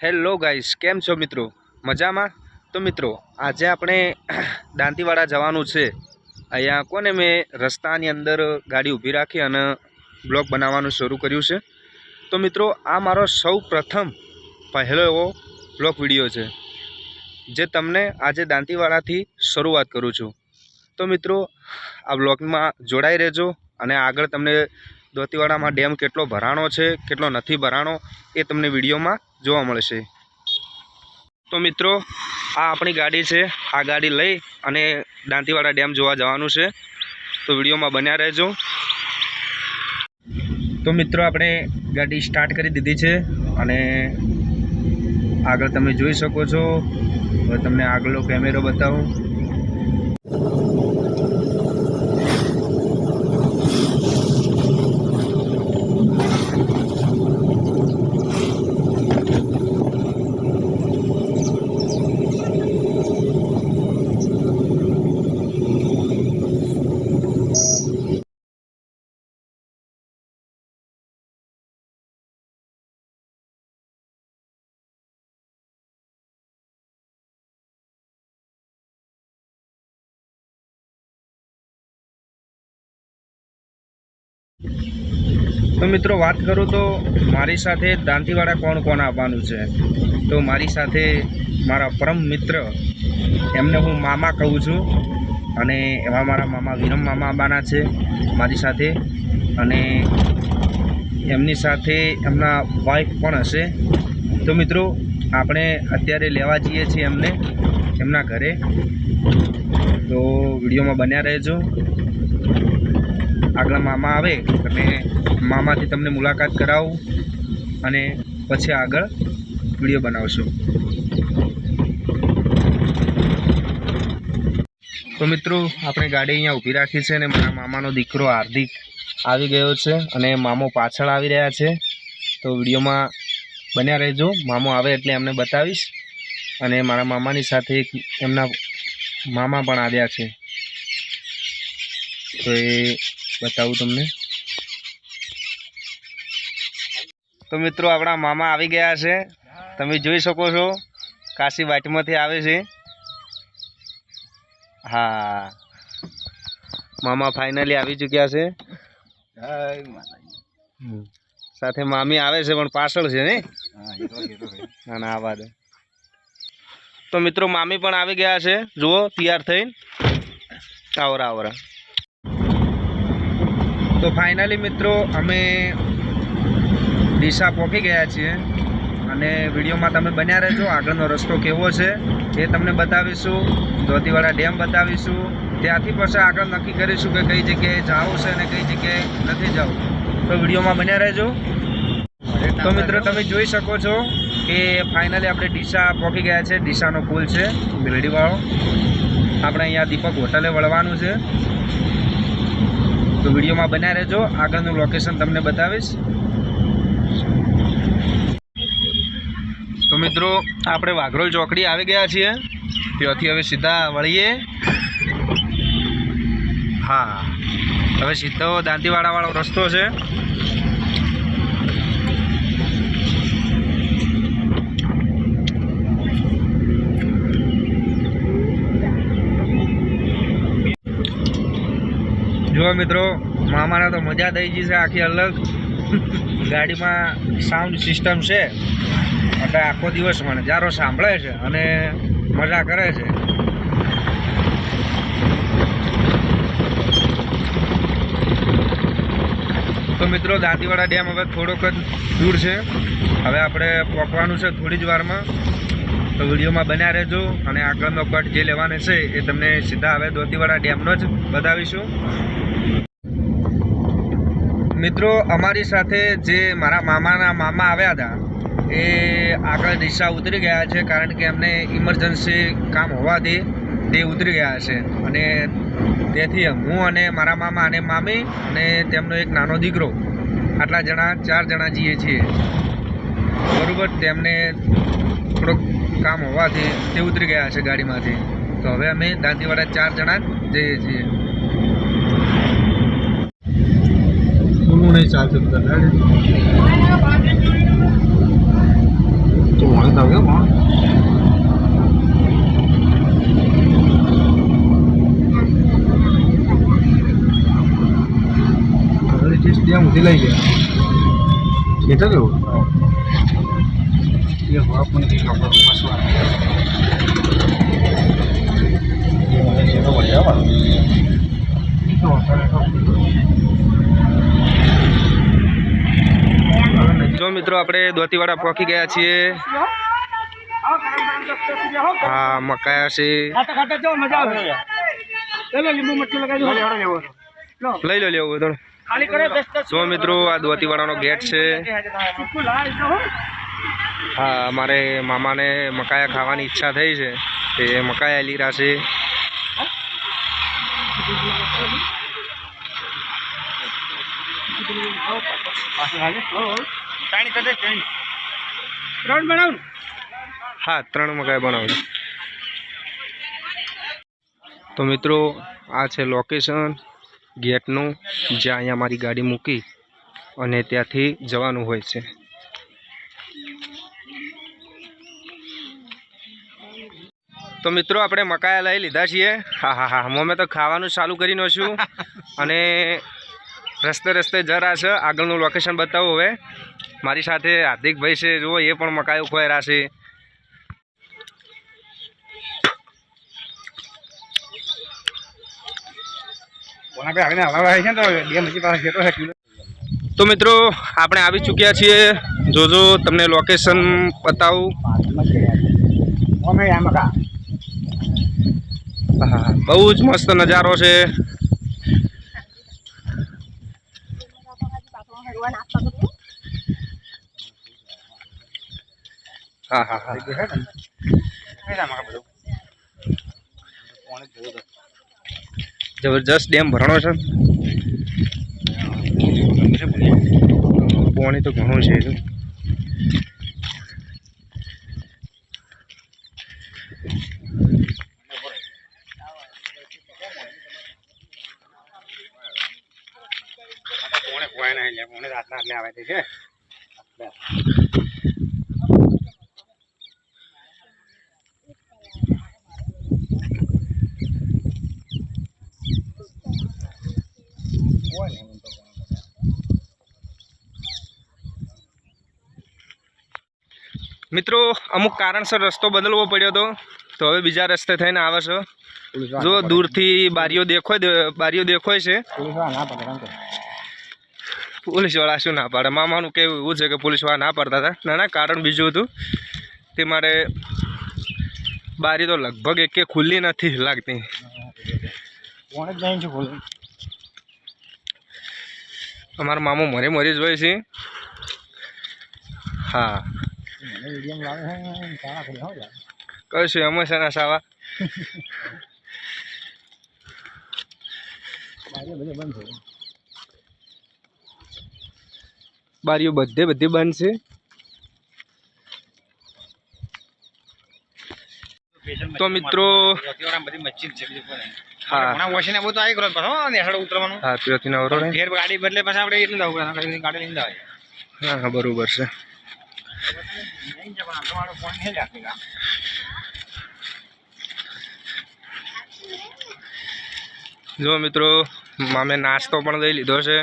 Hello guys, કેમ છો મિત્રો? મજામાં? તો મિત્રો, આજે આપણે દાંતીવાડા જવાનું છે. અહીંયા કોને મેં રસ્તાની અંદર ગાડી ઊભી રાખી અને બ્લોગ બનાવવાનું શરૂ કર્યું છે. તો મિત્રો, આ મારો સૌ પ્રથમ પહેલો એવો બ્લોગ વીડિયો છે, જે તમને આજે દાંતીવાડાથી શરૂઆત કરું છું. તો મિત્રો, આ બ્લોગમાં જોડાઈ રહેજો અને આગળ તમને દોતીવાડામાં ડેમ કેટલો ભરાણો છે, કેટલો નથી ભરાણો, એ તમને વિડીયોમાં જોવા મળશે. તો મિત્રો, આ આપણી ગાડી છે, આ ગાડી લઈ અને દાંતીવાડા ડેમ જોવા જવાનું છે. તો વિડીયોમાં બન્યા રહેજો. તો મિત્રો, આપણે ગાડી સ્ટાર્ટ કરી દીધી છે અને આગળ તમે જોઈ શકો છો. હવે તમને આગળનો કેમેરો બતાવું. તો મિત્રો વાત કરું તો મારી સાથે દાંતીવાડા કોણ કોણ આવવાનું છે? તો મારી સાથે મારા પરમ મિત્ર, એમને હું મામા કહું છું અને એવા મારા મામા વિરમ મામા આવવાના છે મારી સાથે અને એમની સાથે એમના વાઈફ પણ હશે. તો મિત્રો, આપણે અત્યારે લેવા જઈએ છીએ એમને, એમના ઘરે. તો વિડીયોમાં બન્યા રહેજો. આગળ મામા આવે, તમે મામાથી તમને મુલાકાત કરાવું અને પછી આગળ વીડિયો બનાવશું. તો મિત્રો, આપણે ગાડી અહીંયા ઊભી રાખી છે અને મારા મામાનો દીકરો હાર્દિક આવી ગયો છે અને મામો પાછળ આવી રહ્યા છે. તો વિડીયોમાં બન્યા રહેજો. મામો આવે એટલે એમને બતાવીશ. અને મારા મામાની સાથે એમના મામા પણ આવ્યા છે. તો એ બતાવું તમને. તો મિત્રો, આપણા મામા આવી ગયા છે. તમે જોઈ શકો છો, કાશી વાટમાંથી આવે છે. હા. મામા ફાઇનલી આવી ચૂક્યા છે. સાથે મામી આવે છે, પણ પાછળ છે ને ના ના આવા દે તો મિત્રો, મામી પણ આવી ગયા છે. જુઓ, તૈયાર થઈને. આવરા આવરા તો ફાઇનલી મિત્રો, અમે ડીસા પહોંચી ગયા છીએ અને વિડીયોમાં તમે બન્યા રહેજો. આગળનો રસ્તો કેવો છે એ તમને બતાવીશું. ધોતીવાડા ડેમ બતાવીશું. ત્યાંથી પછી આગળ નક્કી કરીશું કે કઈ જગ્યાએ જવું છે અને કઈ જગ્યાએ નથી જવું. તો વિડીયોમાં બન્યા રહેજો. તો મિત્રો, તમે જોઈ શકો છો કે ફાઇનલી આપણે ડીસા પહોંચી ગયા છે. ડીસાનો પુલ છે. બિલડીવાળો આપણે અહીંયા દીપક હોટલે વળવાનું છે. તો વિડીયોમાં બના રહેજો. આગળનું લોકેશન તમને બતાવીશ. તો મિત્રો, આપણે વાઘરોલ ચોકડી આવી ગયા છીએ. ત્યાંથી હવે સીધા વળીએ. હા. હવે સીધો દાંતીવાડાવાળો રસ્તો છે. જુઓ મિત્રો, મામાને તો મજા થઈ ગઈ છે આખી અલગ. ગાડીમાં સાઉન્ડ સિસ્ટમ છે. એટલે આખો દિવસ મને જારો સાંભળે છે અને મજા કરે છે. તો મિત્રો, દાંતીવાડા ડેમ હવે થોડોક જ દૂર છે. હવે આપણે પહોંચવાનું છે થોડી જ વારમાં. તો વિડીયોમાં બન્યા રહેજો અને આગળનો કટ જે લેવાનો છે એ તમને સીધા હવે દોતીવાડા ડેમનો જ બતાવીશું. મિત્રો, અમારી સાથે જે મારા મામાના મામા આવ્યા હતા, એ આગળ દિશા ઉતરી ગયા છે કારણ કે એમને ઇમરજન્સી કામ હોવાથી તે ઉતરી ગયા છે. અને તેથી હું અને મારા મામા અને મામી અને તેમનો એક નાનો દીકરો, આટલા જણા, ચાર જણા જઈએ છીએ. બરાબર, તેમને થોડુંક કામ હોવાથી તે ઉતરી ગયા છે ગાડીમાંથી. તો હવે અમે દાંતીવાડા ચાર જણા જઈએ છીએ. નહીં ચાલતું તો બતાવું કેવું ત્યાં ઉધી લઈ ગયા. એટલે કેવું એ હવા પણ કંઈક આપણે બસવા જો મિત્રો આપણે દોતીવાડા પહોંચી ગયા છીએ. હા, મકાયા છે. લઈ લો, લેવું હોય જો મિત્રો, આ દોતીવાડાનો ગેટ છે. હા મારે મામાને મકાયા ખાવાની ઈચ્છા થઈ છે. તે મકાયા લીરા છે. હા ત્રણ મકાઈ બનાવજો તો મિત્રો, આ છે લોકેશન ગેટનું જ્યાં અહીંયા મારી ગાડી મૂકી અને ત્યાંથી જવાનું હોય છે. તો મિત્રો, આપણે મકાયા લઈ લીધા છીએ. હા હા હા. અમે તો ખાવાનું ચાલુ કરી નાખ્યું. અને રસ્તે રસ્તે જરા છે. આગળનું લોકેશન બતાવો હવે. મારી સાથે હાર્દિકભાઈ છે. જુઓ એ પણ મકાઈ ખોયરા છે. તો મિત્રો આપણે આવી ચૂક્યા છીએ. જોજો તમને લોકેશન બતાવું. બહુ જ મસ્ત નજારો છે. હા હા હા. જબરજસ્ત ડેમ ભરણો છે. પાણી. તો ઘણું છે હજુ. મિત્રો અમુક કારણસર રસ્તો બદલવો પડ્યો હતો તો હવે બીજા રસ્તે થઈને આવે છે. જો દૂરથી બારીઓ દેખાય બારીઓ દેખાય છે. પોલીસવાળા શું ના પાડે? મામાનું કેવું એવું છે કે પોલીસવાળા ના પાડતા હતા? ના ના કારણ બીજું હતું તે મારે બારી તો લગભગ એકે ખુલ્લી નથી લાગતી. અમારા મામો મરે મરી જ હોય છે. હા. કશું એમ છે ના સાવા. બારીઓ બધે બધી બંધ છે તો મિત્રો બરોબર છે. જો મિત્રો મામે નાસ્તો પણ લઈ લીધો છે.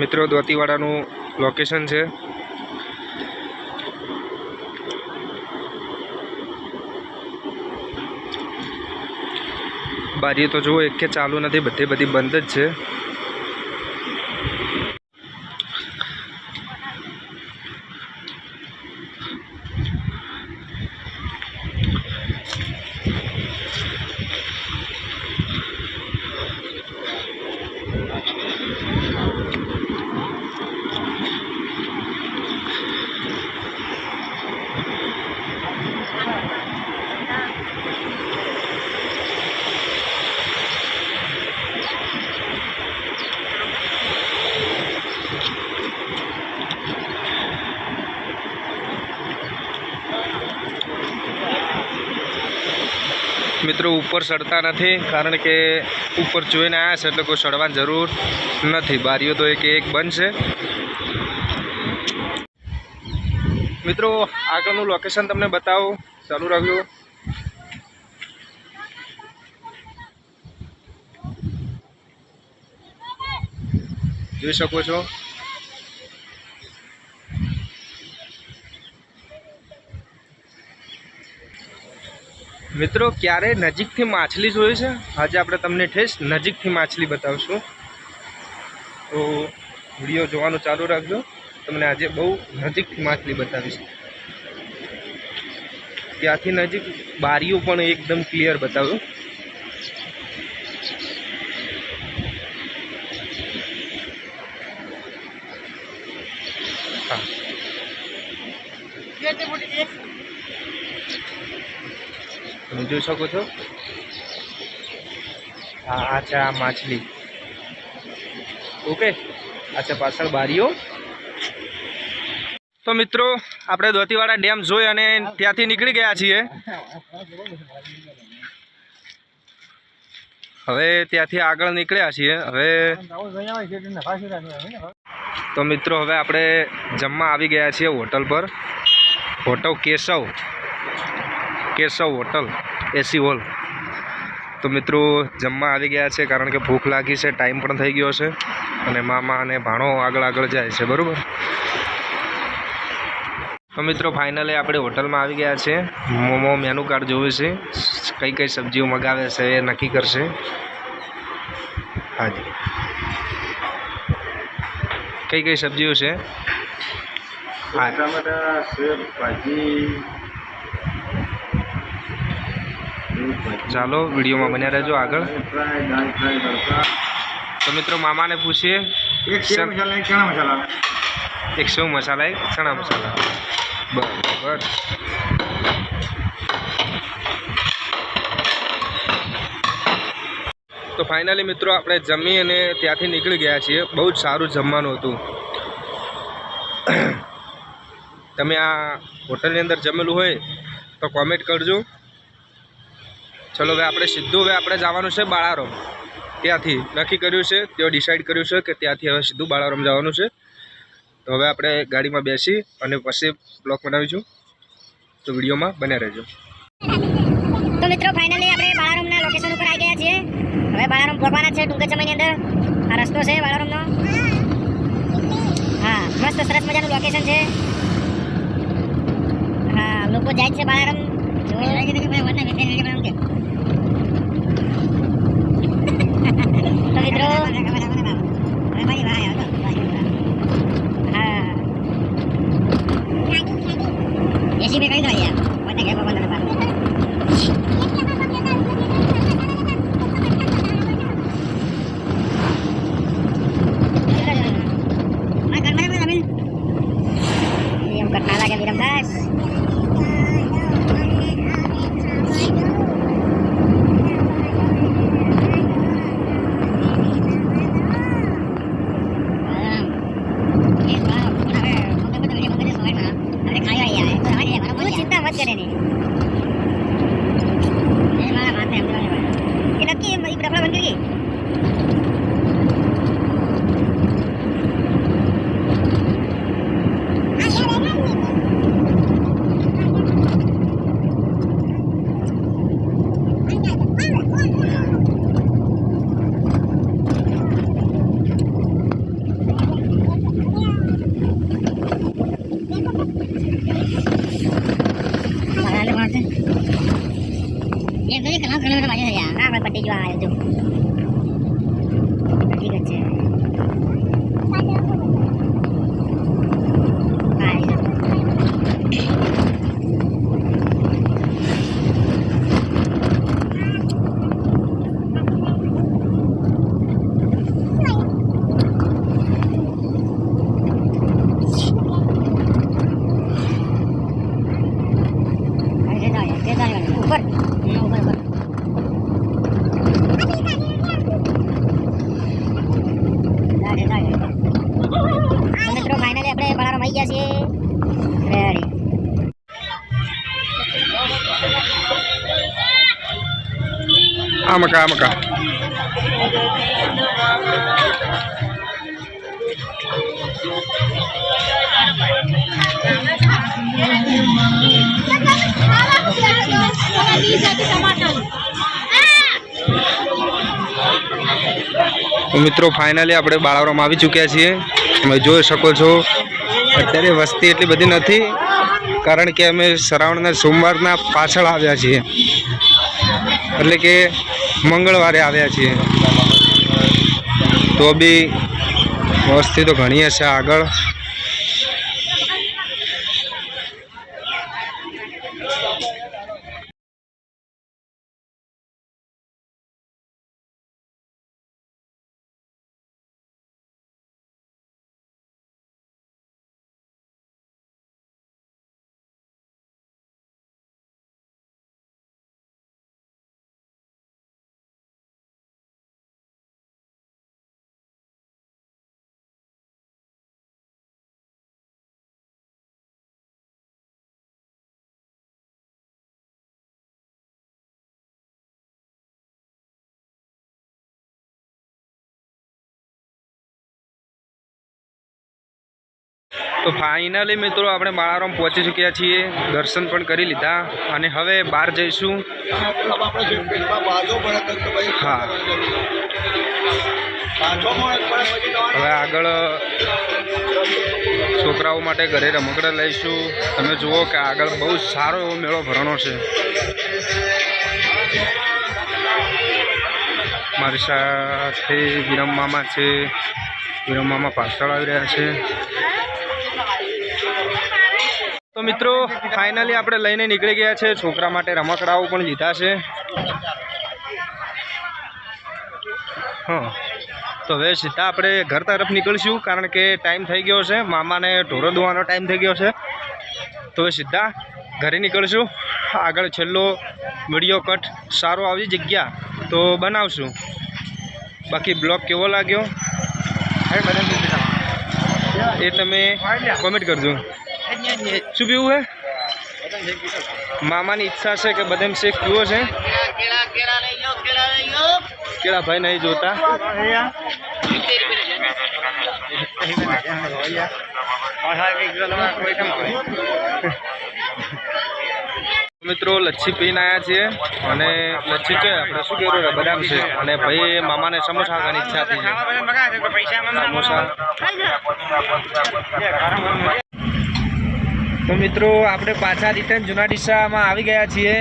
મિત્રો, દોતીવાડાનું લોકેશન છે. બારીઓ તો જુઓ, એક કે ચાલુ નથી, બધી બધી બંધ જ છે. મિત્રો ઉપર સડતા નથી, કારણ કે ઉપર જોઈને આવ્યા છે એટલે કોઈ સડવાની જરૂર નથી. બારીઓ તો એક એક બંધ છે મિત્રો, આગળનું લોકેશન તમને બતાવું. ચાલુ રાખજો. જોઈ શકો છો. મિત્રો, ક્યારે નજીકથી માછલી જોઈ છે? આજે આપણે તમને ઠેસ નજીકથી માછલી બતાવશું. તો વીડિયો જોવાનું ચાલુ રાખજો. તમને આજે બહુ નજીકથી માછલી બતાવીશ. ત્યાંથી નજીક બારીઓ પણ એકદમ ક્લિયર બતાવ્યું. તમે જોઈ શકો છો? હા, આ છે આ માછલી. ઓકે આ છે પાછળ બારીઓ. તો મિત્રો, આપણે દોતીવાડા ડેમ જોઈ અને ત્યાંથી નીકળી ગયા છીએ. હવે ત્યાંથી આગળ નીકળ્યા છીએ. હવે તો મિત્રો, હવે આપણે જમવા આવી ગયા છીએ હોટલ પર. Hotel Keshav. Keshav hotel, AC hall. તો મિત્રો, જમવા આવી ગયા છે કારણ કે ભૂખ લાગી છે, ટાઈમ પણ થઈ ગયો છે અને મામા અને ભાણો આગળ આગળ જાય છે, બરાબર? તો મિત્રો ફાઇનલી આપણે હોટલમાં આવી ગયા છે. મોમો મેનુ કાર્ડ જોયું છે. કઈ કઈ સબ્જીઓ મગાવે છે એ નક્કી કરશે. હાજી. કઈ કઈ સબ્જીઓ છે? ટમાટા, સેવ, ભાજી ચાલો વિડીયોમાં બન્યા રહેજો આગળ. તો મિત્રો મામાને પૂછીએ એક સેવ મસાલા એક ચણા મસાલા. બરાબર. તો ફાઇનલી મિત્રો આપણે જમી અને ત્યાંથી નીકળી ગયા છીએ. બહુ જ સારું જમવાનું હતું. તમે આ હોટલની અંદર જમેલું હોય તો કોમેન્ટ કરજો. ચલો હવે આપણે સીધું હવે આપણે જવાનું છે બાળારોમ. ત્યાંથી નક્કી કર્યું છે તેઓ ડિસાઈડ કર્યું છે કે ત્યાંથી હવે સીધું બાળારોમ જવાનું છે. તો હવે આપણે ગાડીમાં બેસી અને પછી બ્લોક બનાવીશું. તો વિડીયોમાં બન્યા રહેજો. તો મિત્રો ફાઇનલી આપણે બાળારોમના લોકેશન ઉપર આવી ગયા છીએ. હવે બાળારોમ પહોંચવાના છે ટૂંક સમયની અંદર. આ રસ્તો છે બાળારોમનો. હા મસ્ત સરસ મજાનું લોકેશન છે. હા લોકો જાય છે બાળારામ. તો મિત્રો હા એસી મેં કઈ દો યાર મને કે બાબા ને મકા આ મિત્રો ફાઇનલી આપણે બાળાવરામાં આવી ચૂક્યા છીએ. તમે જોઈ શકો છો, અત્યારે વસ્તી એટલી બધી નથી, કારણ કે અમે શ્રાવણના સોમવારના પાછળ આવ્યા છીએ. એટલે કે મંગળવારે આવ્યા છીએ. તો બી વસ્તી તો ઘણી હશે આગળ. તો ફાઇનલી મિત્રો આપણે બાળારામ પહોંચી ચૂક્યા છીએ. દર્શન પણ કરી લીધા અને હવે બહાર જઈશું. હા. હવે આગળ છોકરાઓ માટે ઘરે રમકડા લઈશું. તમે જુઓ કે આગળ બહુ સારો એવો મેળો ભરણો છે. મારી સાથે વિરમ મામા છે. વિરમ મામા પાછળ આવી રહ્યા છે. મિત્રો ફાઇનલી આપણે લઈને નીકળી ગયા છે. છોકરા માટે રમકડાઓ પણ લીધા છે. હા. તો હવે સીધા આપણે ઘર તરફ નીકળીશું, કારણ કે ટાઈમ થઈ ગયો છે. મામાને ઢોરો દોવાનો ટાઈમ થઈ ગયો છે. તો હવે સીધા ઘરે નીકળશું. આગળ છેલ્લો વીડિયો કટ સારો આવી જગ્યા. તો બનાવશું. બાકી બ્લોગ કેવો લાગ્યો? એ તમે કોમેન્ટ કરજો. શું પીવું હે મામાની ઈચ્છા છે કે બદામ શેક પીવો છે. કેળા ભાઈ નહીં જોતા. મિત્રો, લચ્છી પીને આવ્યા છીએ અને લચ્છી છે, આપણે શું કહેવું બદામ છે. અને ભાઈ મામાને સમોસા ખાવાની ઈચ્છા હતી સમોસા. તો મિત્રો, આપણે પાછા રિટર્ન જૂના ડીસામાં આવી ગયા છીએ.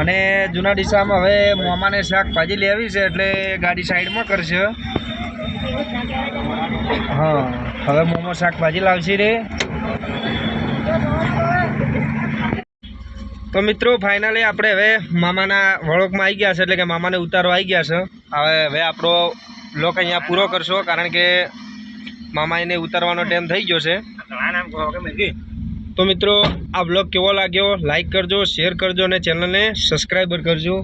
અને જૂના ડીસામાં હવે મોમાને શાકભાજી લેવી છે, એટલે ગાડી સાઈડમાં કરશે. હા, હવે મોમો શાકભાજી લાવશે રે. તો મિત્રો ફાઇનલી આપણે હવે મામાના વળોકમાં આવી ગયા છે, એટલે કે મામાને ઉતારવા આવી ગયા છે. હવે હવે આપણો લોક અહીંયા પૂરો કરશો, કારણ કે મામા એને ઉતારવાનો ટાઈમ થઈ ગયો છે. તો મિત્રો આ બ્લોગ કેવો લાગ્યો? લાઈક કરજો શેર કરજો અને ચેનલને સબસ્ક્રાઈબર કરજો.